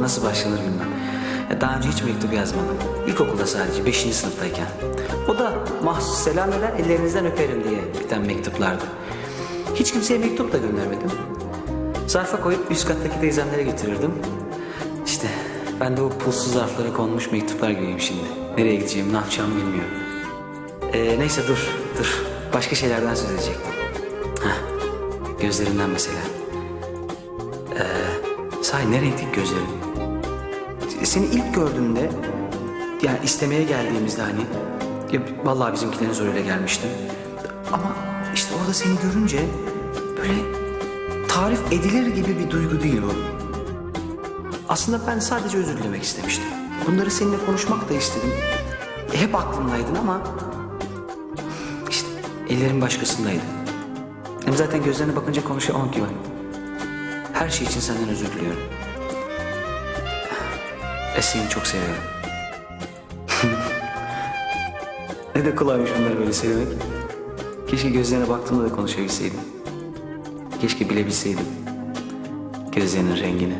Nasıl başlanır bilmem. Ya Daha önce hiç mektup yazmadım. İlkokulda sadece 5. sınıftayken. O da mahsus selam eder ellerinizden öperim diye biten mektuplardı. Hiç kimseye mektup da göndermedim. Zarfa koyup üst kattaki teyzemlere getirirdim. İşte ben de o pulsuz zarflara konmuş mektuplar gibiyim şimdi. Nereye gideceğimi, ne yapacağımı bilmiyorum. Ee, neyse dur, dur. Başka şeylerden söz edecektim. Heh, gözlerinden mesela. Ee, sahi ne renkli gözlerin? Seni ilk gördüğümde, yani istemeye geldiğimizde hani, ya vallahi bizimkilerin zoruyla gelmiştim. Ama işte orada seni görünce böyle tarif edilir gibi bir duygu değil bu. Aslında ben sadece özür dilemek istemiştim. Bunları seninle konuşmak da istedim. E, hep aklımdaydın ama işte ellerin başkasındaydı. Hem zaten gözlerine bakınca konuşamam ki ben. Her şey için senden özür diliyorum. Ve seni çok seviyorum. ne de kolaymış bunları böyle sevmek. Keşke gözlerine baktığımda da konuşabilseydim. Keşke bilebilseydim. Gözlerinin rengini.